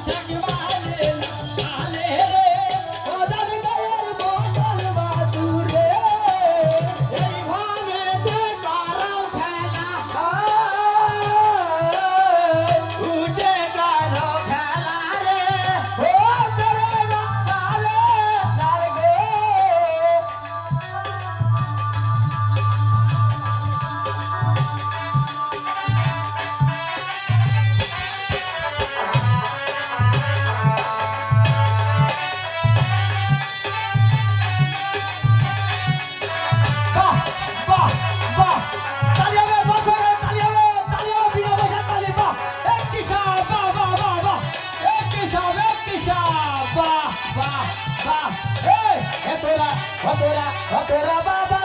Talking about ভতরা ভতরা ভতরা বাবা